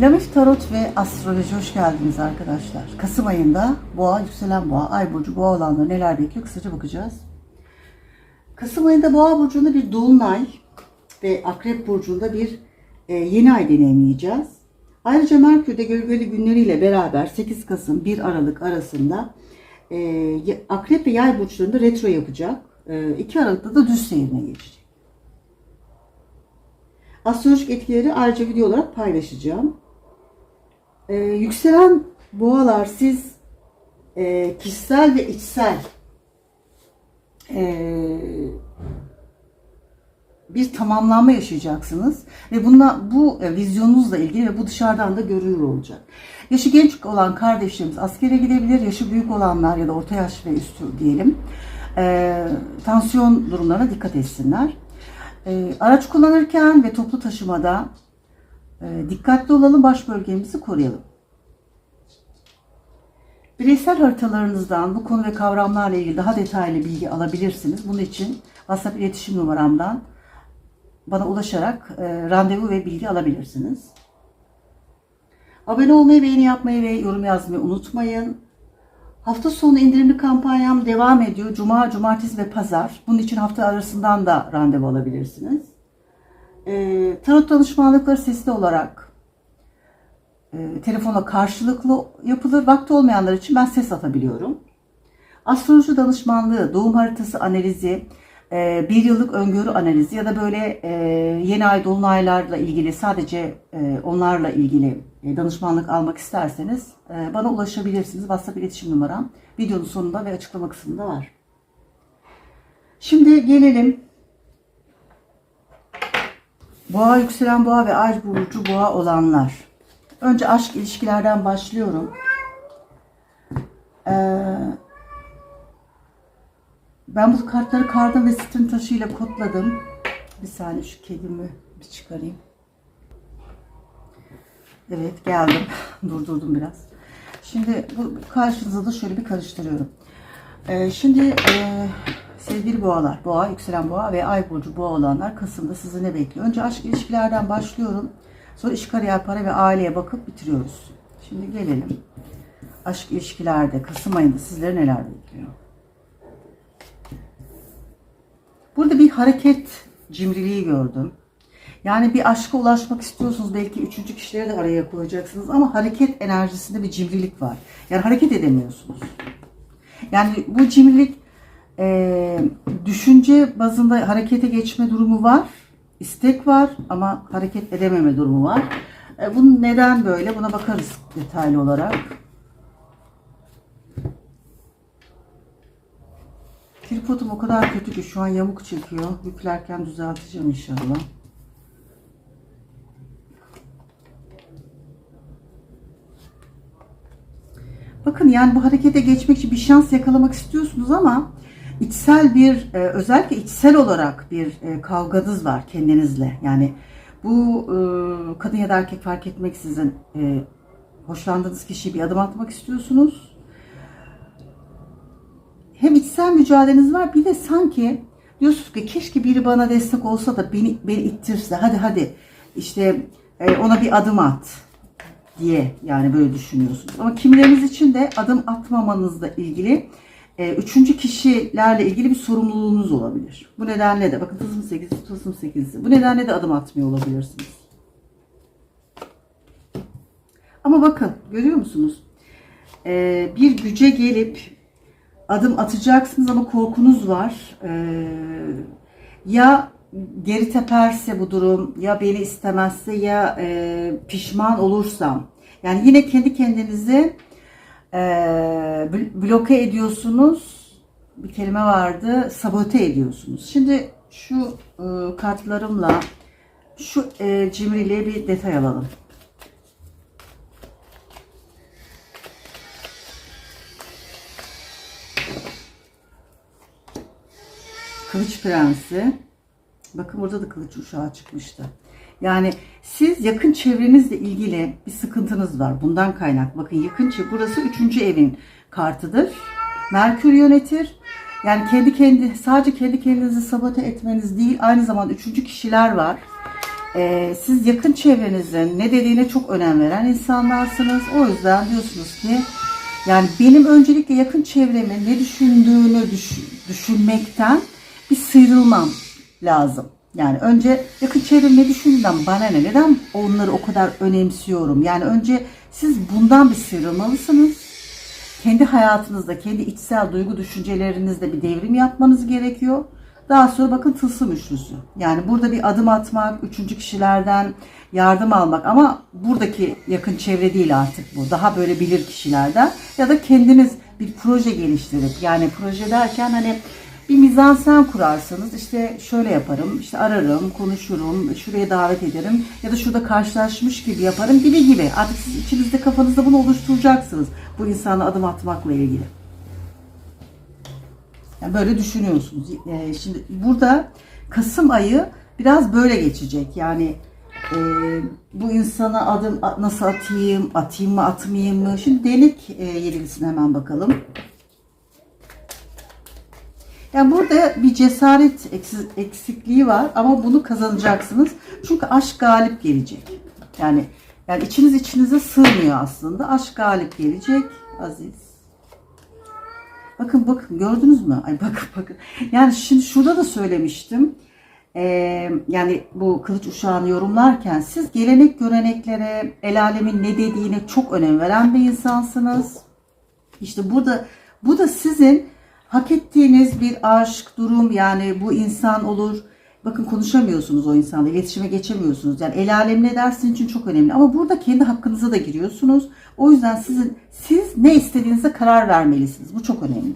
Lamif Tarot ve Astroloji hoş geldiniz arkadaşlar. Kasım ayında Boğa, yükselen Boğa, Ay burcu Boğa olanları neler bekliyor kısaca bakacağız. Kasım ayında Boğa burcunda bir dolunay ve Akrep burcunda bir e, yeni ay deneyimleyeceğiz. Ayrıca Merkür de gölgeli günleriyle beraber 8 Kasım 1 Aralık arasında e, Akrep ve Yay burçlarında retro yapacak. E, 2 Aralık'ta da düz seyrine geçecek. Astrolojik etkileri ayrıca video olarak paylaşacağım. Ee, yükselen boğalar siz e, kişisel ve içsel e, bir tamamlanma yaşayacaksınız ve bununla bu e, vizyonunuzla ilgili ve bu dışarıdan da görülür olacak. Yaşı genç olan kardeşlerimiz askere gidebilir, yaşı büyük olanlar ya da orta yaş ve üstü diyelim. E, tansiyon durumlarına dikkat etsinler. E, araç kullanırken ve toplu taşımada e, dikkatli olalım, baş bölgemizi koruyalım. Bireysel haritalarınızdan bu konu ve kavramlarla ilgili daha detaylı bilgi alabilirsiniz. Bunun için WhatsApp iletişim numaramdan bana ulaşarak e, randevu ve bilgi alabilirsiniz. Abone olmayı, beğeni yapmayı ve yorum yazmayı unutmayın. Hafta sonu indirimli kampanyam devam ediyor. Cuma, cumartesi ve pazar. Bunun için hafta arasından da randevu alabilirsiniz. E, tarot danışmanlıkları sesli olarak e, telefona karşılıklı yapılır. Vakti olmayanlar için ben ses atabiliyorum. Astroloji danışmanlığı, doğum haritası analizi, e, bir yıllık öngörü analizi ya da böyle e, yeni ay dolunaylarla ilgili sadece e, onlarla ilgili e, danışmanlık almak isterseniz e, bana ulaşabilirsiniz. WhatsApp iletişim numaram videonun sonunda ve açıklama kısmında var. Şimdi gelelim Boğa yükselen boğa ve ay burcu boğa olanlar. Önce aşk ilişkilerden başlıyorum. Ee, ben bu kartları kardım ve sitrin taşıyla kodladım. Bir saniye şu kedimi bir çıkarayım. Evet geldim. Durdurdum biraz. Şimdi bu karşınıza da şöyle bir karıştırıyorum. Ee, şimdi e, sevgili boğalar, boğa, yükselen boğa ve ay burcu boğa olanlar Kasım'da sizi ne bekliyor? Önce aşk ilişkilerden başlıyorum. Sonra iş, kariyer, para ve aileye bakıp bitiriyoruz. Şimdi gelelim. Aşk ilişkilerde Kasım ayında sizleri neler bekliyor? Burada bir hareket cimriliği gördüm. Yani bir aşka ulaşmak istiyorsunuz. Belki üçüncü kişileri de araya koyacaksınız. Ama hareket enerjisinde bir cimrilik var. Yani hareket edemiyorsunuz. Yani bu cimrilik e, düşünce bazında harekete geçme durumu var. istek var ama hareket edememe durumu var. E, bunun neden böyle? Buna bakarız detaylı olarak. Tripodum o kadar kötü ki şu an yamuk çekiyor. Yüklerken düzelteceğim inşallah. Bakın yani bu harekete geçmek için bir şans yakalamak istiyorsunuz ama içsel bir e, özellikle içsel olarak bir e, kavganız var kendinizle. Yani bu e, kadın ya da erkek fark etmeksizin e, hoşlandığınız kişiye bir adım atmak istiyorsunuz. Hem içsel mücadeleniz var bir de sanki diyorsunuz ki keşke biri bana destek olsa da beni, beni ittirse hadi hadi işte e, ona bir adım at diye yani böyle düşünüyorsunuz. Ama kimileriniz için de adım atmamanızla ilgili e, üçüncü kişilerle ilgili bir sorumluluğunuz olabilir. Bu nedenle de bakın tılsım 8, tılsım 8. Bu nedenle de adım atmıyor olabilirsiniz. Ama bakın görüyor musunuz? E, bir güce gelip adım atacaksınız ama korkunuz var. E, ya geri teperse bu durum ya beni istemezse ya e, pişman olursam yani yine kendi kendinizi bloke ediyorsunuz. Bir kelime vardı. Sabote ediyorsunuz. Şimdi şu e, kartlarımla şu e, cimriliğe bir detay alalım. Kılıç Prensi. Bakın burada da kılıç uşağı çıkmıştı. Yani siz yakın çevrenizle ilgili bir sıkıntınız var. Bundan kaynak. Bakın yakın çevre. Burası üçüncü evin kartıdır. Merkür yönetir. Yani kendi kendi sadece kendi kendinizi sabote etmeniz değil. Aynı zamanda üçüncü kişiler var. Ee, siz yakın çevrenizin ne dediğine çok önem veren insanlarsınız. O yüzden diyorsunuz ki yani benim öncelikle yakın çevremin ne düşündüğünü düş- düşünmekten bir sıyrılmam lazım. Yani önce yakın çevrem ne düşündüğünden bana ne? Neden onları o kadar önemsiyorum? Yani önce siz bundan bir sıyrılmalısınız. Kendi hayatınızda, kendi içsel duygu düşüncelerinizde bir devrim yapmanız gerekiyor. Daha sonra bakın tılsım üçlüsü. Yani burada bir adım atmak, üçüncü kişilerden yardım almak ama buradaki yakın çevre değil artık bu. Daha böyle bilir kişilerden ya da kendiniz bir proje geliştirip yani proje derken hani bir mizansen kurarsanız işte şöyle yaparım, işte ararım, konuşurum, şuraya davet ederim ya da şurada karşılaşmış gibi yaparım gibi gibi. Artık siz içinizde kafanızda bunu oluşturacaksınız bu insana adım atmakla ilgili. Yani böyle düşünüyorsunuz. Ee, şimdi burada Kasım ayı biraz böyle geçecek. Yani e, bu insana adım nasıl atayım, atayım mı atmayayım mı? Şimdi değnek e, yedilisine hemen bakalım. Yani burada bir cesaret eksi- eksikliği var ama bunu kazanacaksınız. Çünkü aşk galip gelecek. Yani yani içiniz içinize sığmıyor aslında. Aşk galip gelecek. Aziz. Bakın bakın gördünüz mü? Ay bakın bakın. Yani şimdi şurada da söylemiştim. Ee, yani bu kılıç uşağını yorumlarken siz gelenek göreneklere, el alemin ne dediğine çok önem veren bir insansınız. İşte burada bu da sizin hak ettiğiniz bir aşk, durum yani bu insan olur. Bakın konuşamıyorsunuz o insanla, iletişime geçemiyorsunuz. Yani el alem ne der sizin için çok önemli. Ama burada kendi hakkınıza da giriyorsunuz. O yüzden sizin siz ne istediğinize karar vermelisiniz. Bu çok önemli.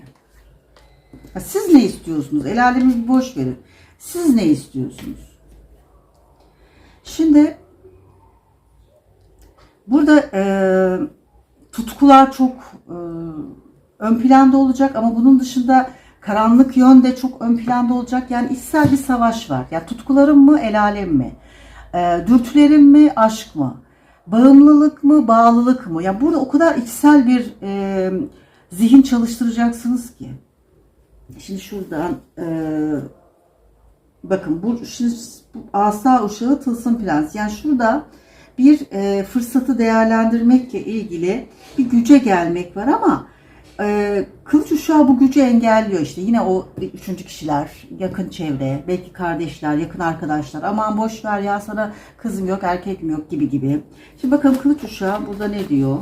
Siz ne istiyorsunuz? El alemi boş verin. Siz ne istiyorsunuz? Şimdi burada e, tutkular çok e, ön planda olacak ama bunun dışında karanlık yön de çok ön planda olacak. Yani içsel bir savaş var. Ya tutkularım mı, el alem mi? E, dürtülerim mi, aşk mı? Bağımlılık mı, bağlılık mı? Ya burada o kadar içsel bir e, zihin çalıştıracaksınız ki. Şimdi şuradan e, bakın bu, şimdi asa uşağı tılsım prens. Yani şurada bir e, fırsatı değerlendirmekle ilgili bir güce gelmek var ama e, kılıç uşağı bu gücü engelliyor işte. Yine o üçüncü kişiler, yakın çevre, belki kardeşler, yakın arkadaşlar. Aman boş ver ya sana kızım yok, erkek mi yok gibi gibi. Şimdi bakalım kılıç uşağı burada ne diyor?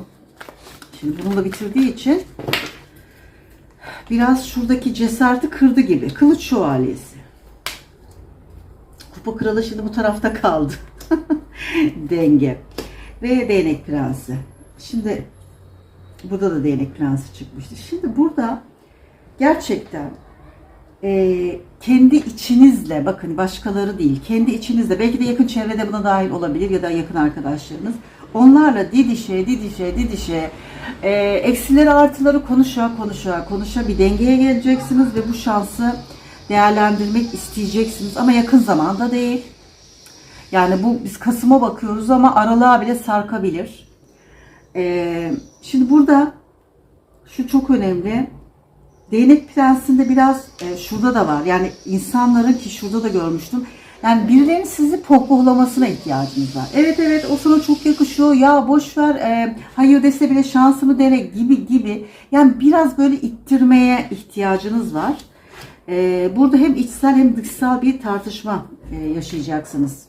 Şimdi bununla bitirdiği için biraz şuradaki cesareti kırdı gibi. Kılıç şövalyesi. Kupa kralı şimdi bu tarafta kaldı. Denge. Ve değnek prensi. Şimdi burada da değnek prensi çıkmıştı. Şimdi burada gerçekten e, kendi içinizle bakın başkaları değil kendi içinizle belki de yakın çevrede buna dahil olabilir ya da yakın arkadaşlarınız onlarla didişe didişe didişe e, eksileri artıları konuşa konuşa konuşa bir dengeye geleceksiniz ve bu şansı değerlendirmek isteyeceksiniz ama yakın zamanda değil. Yani bu biz Kasım'a bakıyoruz ama aralığa bile sarkabilir. E, şimdi burada şu çok önemli. Değnek Prensi'nde biraz e, şurada da var. Yani insanların ki şurada da görmüştüm. Yani birilerinin sizi pohpohlamasına ihtiyacınız var. Evet evet o sana çok yakışıyor. Ya boş ver. e, hayır dese bile şansını dene gibi gibi. Yani biraz böyle ittirmeye ihtiyacınız var. E, burada hem içsel hem dışsal bir tartışma e, yaşayacaksınız.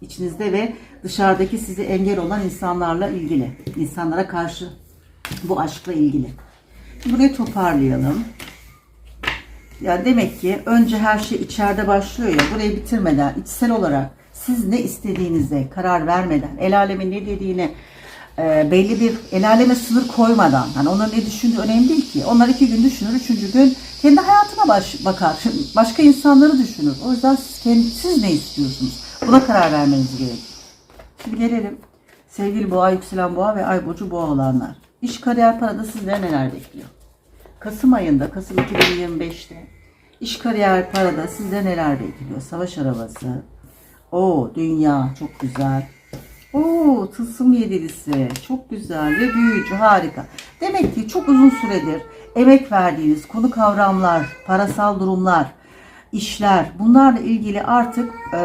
İçinizde ve dışarıdaki sizi engel olan insanlarla ilgili. insanlara karşı bu aşkla ilgili. Burayı toparlayalım. Ya demek ki önce her şey içeride başlıyor ya. Burayı bitirmeden içsel olarak siz ne istediğinize karar vermeden, el alemin ne dediğine e, belli bir el aleme sınır koymadan, hani onların ne düşündüğü önemli değil ki. Onlar iki gün düşünür, üçüncü gün kendi hayatına baş, bakar. Başka insanları düşünür. O yüzden siz, kendi, siz ne istiyorsunuz? Buna karar vermeniz gerekiyor. Şimdi gelelim. Sevgili boğa, yükselen boğa ve ay burcu boğa olanlar. İş, kariyer, parada sizlere neler bekliyor? Kasım ayında, Kasım 2025'te iş, kariyer, parada sizlere neler bekliyor? Savaş arabası. O dünya çok güzel. Oo tılsım yedilisi çok güzel ve büyücü harika. Demek ki çok uzun süredir emek verdiğiniz konu kavramlar, parasal durumlar, işler bunlarla ilgili artık e,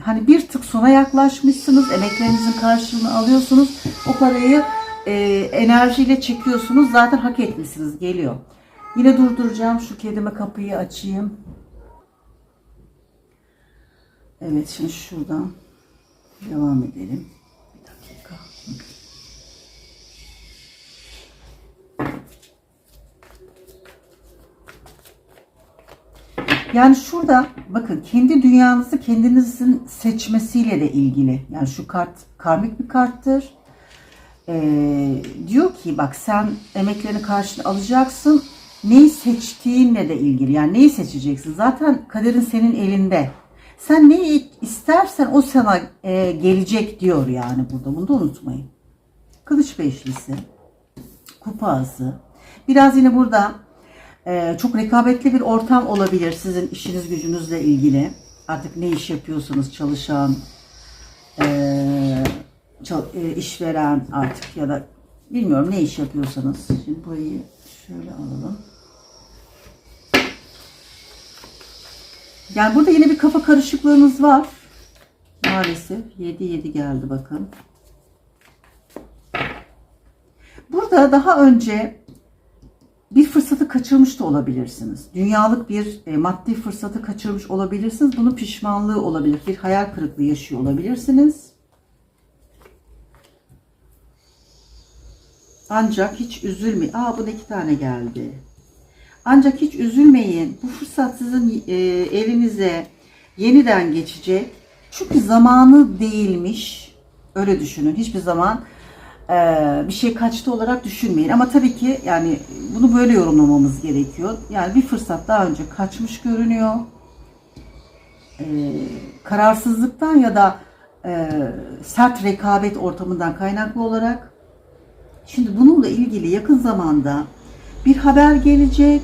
hani bir tık sona yaklaşmışsınız. Emeklerinizin karşılığını alıyorsunuz. O parayı e, enerjiyle çekiyorsunuz. Zaten hak etmişsiniz. Geliyor. Yine durduracağım. Şu kedime kapıyı açayım. Evet şimdi şuradan devam edelim. Yani şurada bakın kendi dünyanızı kendinizin seçmesiyle de ilgili. Yani şu kart karmik bir karttır. Ee, diyor ki bak sen emeklerini karşına alacaksın. Neyi seçtiğinle de ilgili. Yani neyi seçeceksin? Zaten kaderin senin elinde. Sen neyi istersen o sana e, gelecek diyor yani burada. Bunu da unutmayın. Kılıç beşlisi. Kupası. Biraz yine burada ee, çok rekabetli bir ortam olabilir sizin işiniz gücünüzle ilgili. Artık ne iş yapıyorsanız çalışan, e, e, işveren artık ya da bilmiyorum ne iş yapıyorsanız. Şimdi burayı şöyle alalım. Yani burada yine bir kafa karışıklığınız var. Maalesef 7-7 geldi bakın. Burada daha önce bir fırsatı kaçırmış da olabilirsiniz. Dünyalık bir e, maddi fırsatı kaçırmış olabilirsiniz. Bunun pişmanlığı olabilir. Bir hayal kırıklığı yaşıyor olabilirsiniz. Ancak hiç üzülmeyin. Aa bu da iki tane geldi. Ancak hiç üzülmeyin. Bu fırsat sizin e, elinize yeniden geçecek. Çünkü zamanı değilmiş. Öyle düşünün. Hiçbir zaman bir şey kaçtı olarak düşünmeyin. Ama tabii ki yani bunu böyle yorumlamamız gerekiyor. Yani bir fırsat daha önce kaçmış görünüyor. E, kararsızlıktan ya da e, sert rekabet ortamından kaynaklı olarak. Şimdi bununla ilgili yakın zamanda bir haber gelecek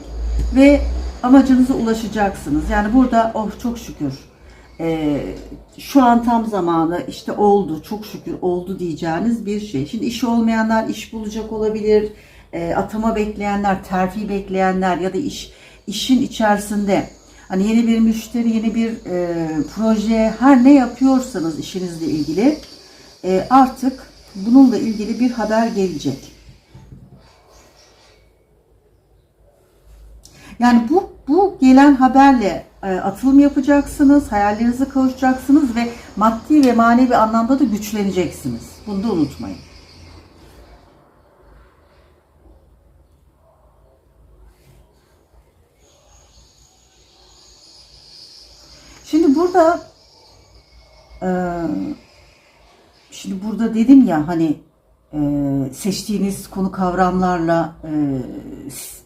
ve amacınıza ulaşacaksınız. Yani burada oh çok şükür e, şu an tam zamanı işte oldu çok şükür oldu diyeceğiniz bir şey. Şimdi işi olmayanlar iş bulacak olabilir. E, atama bekleyenler, terfi bekleyenler ya da iş işin içerisinde hani yeni bir müşteri, yeni bir e, proje her ne yapıyorsanız işinizle ilgili e, artık bununla ilgili bir haber gelecek. Yani bu bu gelen haberle atılım yapacaksınız, hayallerinize kavuşacaksınız ve maddi ve manevi anlamda da güçleneceksiniz. Bunu da unutmayın. Şimdi burada e, şimdi burada dedim ya hani e, seçtiğiniz konu kavramlarla e,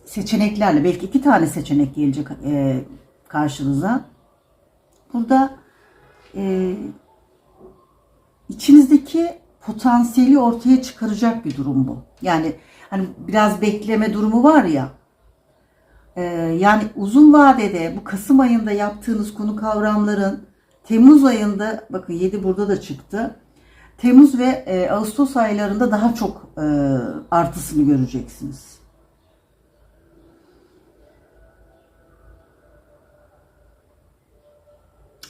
seçeneklerle belki iki tane seçenek gelecek e, karşınıza. Burada e, içinizdeki potansiyeli ortaya çıkaracak bir durum bu. Yani hani biraz bekleme durumu var ya. e, yani uzun vadede bu Kasım ayında yaptığınız konu kavramların Temmuz ayında bakın 7 burada da çıktı. Temmuz ve e, Ağustos aylarında daha çok e, artısını göreceksiniz.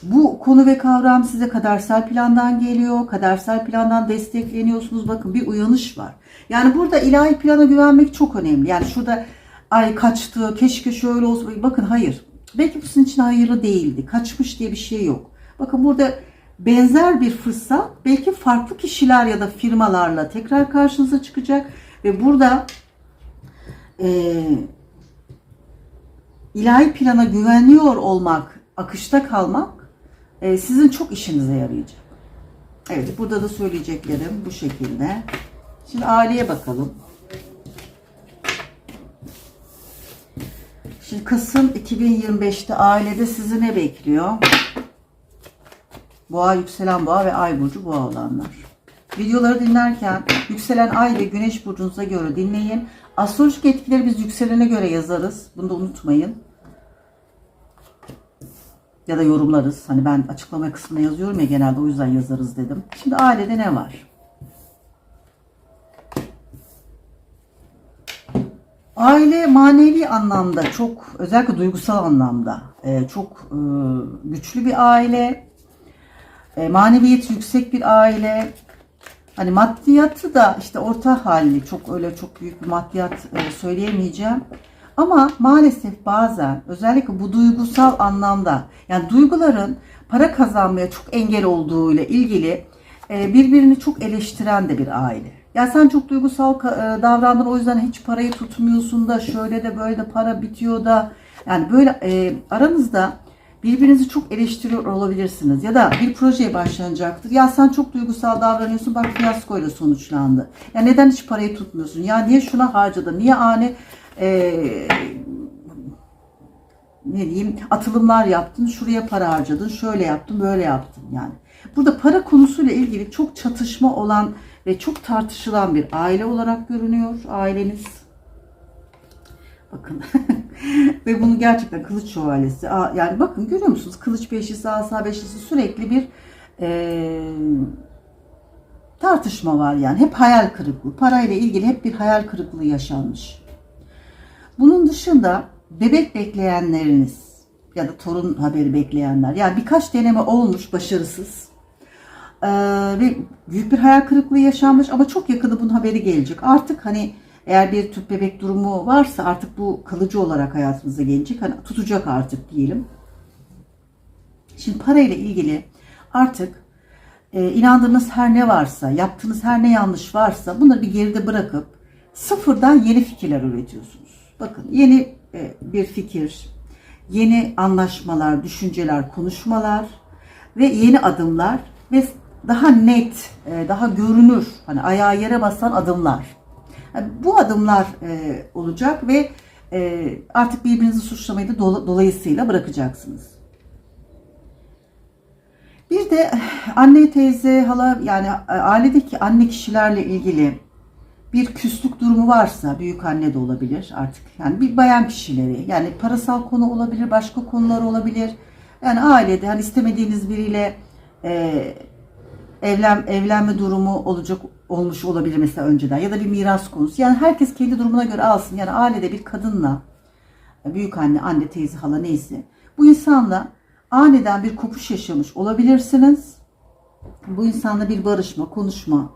Bu konu ve kavram size kadersel plandan geliyor. Kadersel plandan destekleniyorsunuz. Bakın bir uyanış var. Yani burada ilahi plana güvenmek çok önemli. Yani şurada ay kaçtı, keşke şöyle olsa. Bakın hayır. Belki bu sizin için hayırlı değildi. Kaçmış diye bir şey yok. Bakın burada benzer bir fırsat belki farklı kişiler ya da firmalarla tekrar karşınıza çıkacak. Ve burada e, ilahi plana güveniyor olmak, akışta kalmak e, sizin çok işinize yarayacak. Evet burada da söyleyeceklerim bu şekilde. Şimdi aileye bakalım. Şimdi Kasım 2025'te ailede sizi ne bekliyor? Boğa, yükselen boğa ve ay burcu boğa olanlar. Videoları dinlerken yükselen ay ve güneş burcunuza göre dinleyin. Astrolojik etkileri biz yükselene göre yazarız. Bunu da unutmayın ya da yorumlarız. Hani ben açıklama kısmına yazıyorum ya genelde o yüzden yazarız dedim. Şimdi ailede ne var? Aile manevi anlamda çok özellikle duygusal anlamda e, çok e, güçlü bir aile. E, maneviyeti yüksek bir aile. Hani maddiyatı da işte orta halli çok öyle çok büyük bir maddiyat söyleyemeyeceğim. Ama maalesef bazen özellikle bu duygusal anlamda yani duyguların para kazanmaya çok engel olduğu ile ilgili e, birbirini çok eleştiren de bir aile. Ya sen çok duygusal e, davrandın o yüzden hiç parayı tutmuyorsun da şöyle de böyle de para bitiyor da yani böyle e, aranızda birbirinizi çok eleştiriyor olabilirsiniz. Ya da bir projeye başlanacaktır. Ya sen çok duygusal davranıyorsun bak fiyaskoyla sonuçlandı. Ya neden hiç parayı tutmuyorsun? Ya niye şuna harcadın? Niye ani e, ne diyeyim atılımlar yaptın, şuraya para harcadın, şöyle yaptın, böyle yaptın yani. Burada para konusuyla ilgili çok çatışma olan ve çok tartışılan bir aile olarak görünüyor aileniz. Bakın ve bunu gerçekten kılıç şövalyesi yani bakın görüyor musunuz kılıç beşlisi asa beşlisi sürekli bir eee, tartışma var yani hep hayal kırıklığı parayla ilgili hep bir hayal kırıklığı yaşanmış. Bunun dışında bebek bekleyenleriniz ya da torun haberi bekleyenler yani birkaç deneme olmuş başarısız Ee, ve büyük bir hayal kırıklığı yaşanmış ama çok yakında bunun haberi gelecek. Artık hani eğer bir tüp bebek durumu varsa artık bu kalıcı olarak hayatınıza gelecek. Hani tutacak artık diyelim. Şimdi parayla ilgili artık e, inandığınız her ne varsa, yaptığınız her ne yanlış varsa bunları bir geride bırakıp sıfırdan yeni fikirler üretiyorsunuz. Bakın yeni e, bir fikir, yeni anlaşmalar, düşünceler, konuşmalar ve yeni adımlar ve daha net, e, daha görünür, hani ayağı yere basan adımlar. Yani bu adımlar e, olacak ve artık birbirinizi suçlamayı da dola- dolayısıyla bırakacaksınız. Bir de anne, teyze, hala yani ailedeki anne kişilerle ilgili bir küslük durumu varsa büyük anne de olabilir artık. Yani bir bayan kişileri yani parasal konu olabilir, başka konular olabilir. Yani ailede hani istemediğiniz biriyle e, evlen evlenme durumu olacak olmuş olabilir mesela önceden ya da bir miras konusu. Yani herkes kendi durumuna göre alsın. Yani ailede bir kadınla büyük anne, anne, teyze, hala neyse bu insanla aniden bir kopuş yaşamış olabilirsiniz. Bu insanla bir barışma, konuşma,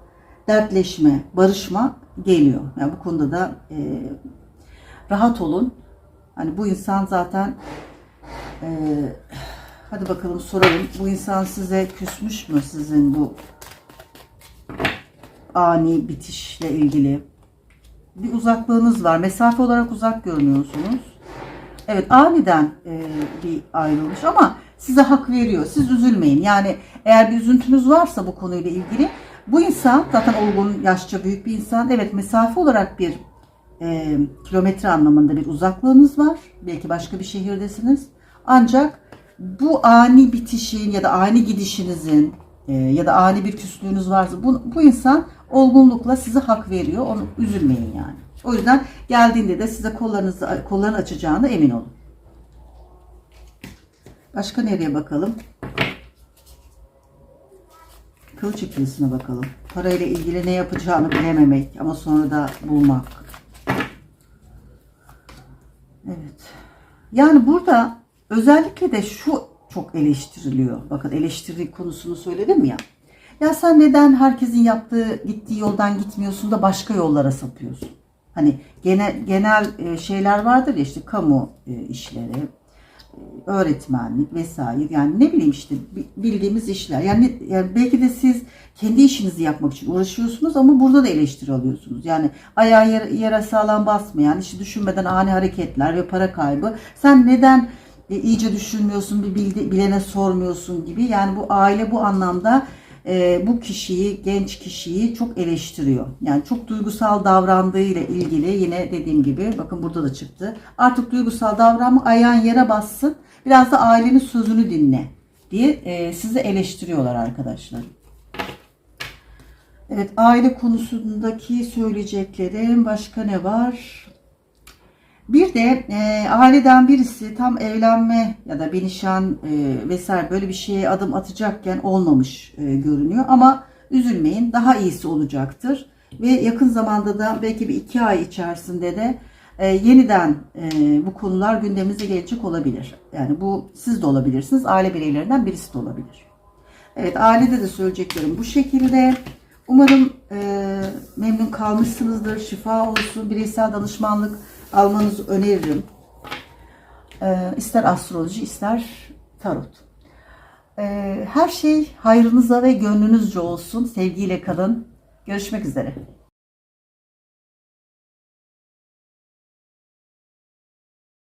dertleşme, barışma geliyor. Yani bu konuda da e, rahat olun. Hani bu insan zaten e, hadi bakalım soralım. Bu insan size küsmüş mü sizin bu ani bitişle ilgili? Bir uzaklığınız var. Mesafe olarak uzak görünüyorsunuz. Evet aniden e, bir ayrılmış ama size hak veriyor. Siz üzülmeyin. Yani eğer bir üzüntünüz varsa bu konuyla ilgili bu insan zaten olgun, yaşça büyük bir insan. Evet mesafe olarak bir e, kilometre anlamında bir uzaklığınız var. Belki başka bir şehirdesiniz. Ancak bu ani bitişin ya da ani gidişinizin e, ya da ani bir küslüğünüz varsa bu, bu insan olgunlukla size hak veriyor. Onu üzülmeyin yani. O yüzden geldiğinde de size kollarınızı kollarını açacağına emin olun. Başka nereye bakalım? Kılıç ikilisine bakalım. Parayla ilgili ne yapacağını bilememek ama sonra da bulmak. Evet. Yani burada özellikle de şu çok eleştiriliyor. Bakın eleştiri konusunu söyledim ya. Ya sen neden herkesin yaptığı, gittiği yoldan gitmiyorsun da başka yollara sapıyorsun? Hani genel genel e, şeyler vardır ya işte kamu e, işleri, öğretmenlik vesaire yani ne bileyim işte bi- bildiğimiz işler. Yani, yani belki de siz kendi işinizi yapmak için uğraşıyorsunuz ama burada da eleştiri alıyorsunuz. Yani ayağı yere, yere sağlam basmayan, işi düşünmeden ani hareketler ve para kaybı. Sen neden e, iyice düşünmüyorsun, bir bildi, bilene sormuyorsun gibi. Yani bu aile bu anlamda e, bu kişiyi, genç kişiyi çok eleştiriyor. Yani çok duygusal davrandığıyla ilgili yine dediğim gibi bakın burada da çıktı. Artık duygusal davranma ayağın yere bassın. Biraz da ailenin sözünü dinle diye e, sizi eleştiriyorlar arkadaşlar. Evet aile konusundaki söyleyeceklerim başka ne var? Bir de e, aileden birisi tam evlenme ya da bir nişan e, vesaire böyle bir şeye adım atacakken olmamış e, görünüyor. Ama üzülmeyin daha iyisi olacaktır. Ve yakın zamanda da belki bir iki ay içerisinde de e, yeniden e, bu konular gündemimize gelecek olabilir. Yani bu siz de olabilirsiniz, aile bireylerinden birisi de olabilir. Evet, ailede de söyleyeceklerim bu şekilde. Umarım e, memnun kalmışsınızdır. Şifa olsun. Bireysel danışmanlık almanızı öneririm. E, ister astroloji, ister tarot. E, her şey hayrınıza ve gönlünüzce olsun. Sevgiyle kalın. Görüşmek üzere.